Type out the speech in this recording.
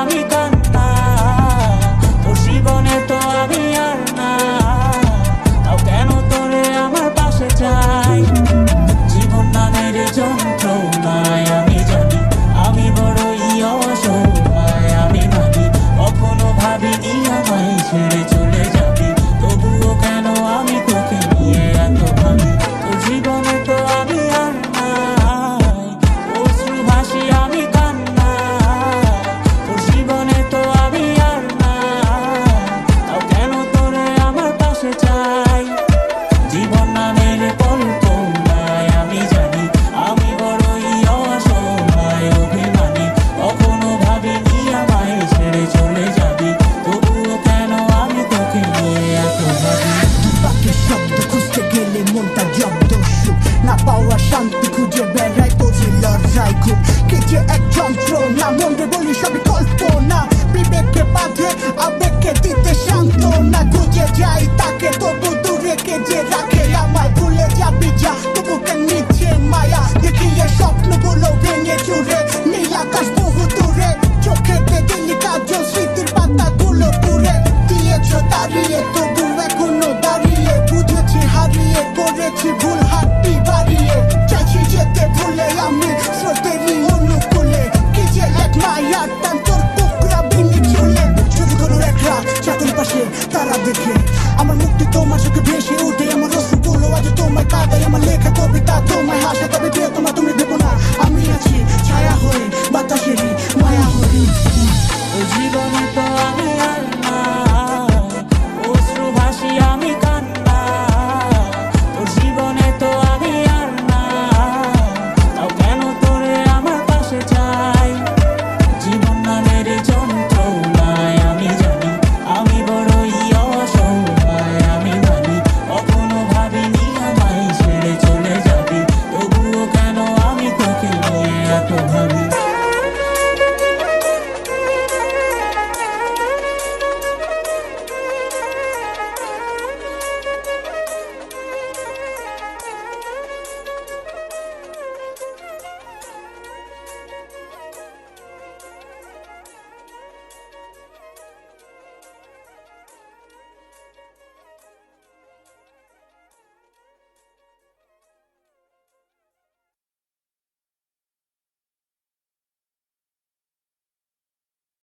আমি কান্না তোর জীবনে তো আমি আর না। তাও কেন তোরে আমার পাশে চাই? জীবন নামের যন্ত্রণায় আমি জানি, আমি বড়ই অসহায়, আমি ভাবি, কখনো ভাবিনি আমায় ছেড়ে চলে বাকি শব্দ খুঁজতে গেলে মনটা জব্দ সুখ। না পাওয়া শান্তি খুঁজে বেড়ায় তোর লজ্জায় খুব কে যে এক যন্ত্র না বলি সবই vida. Mi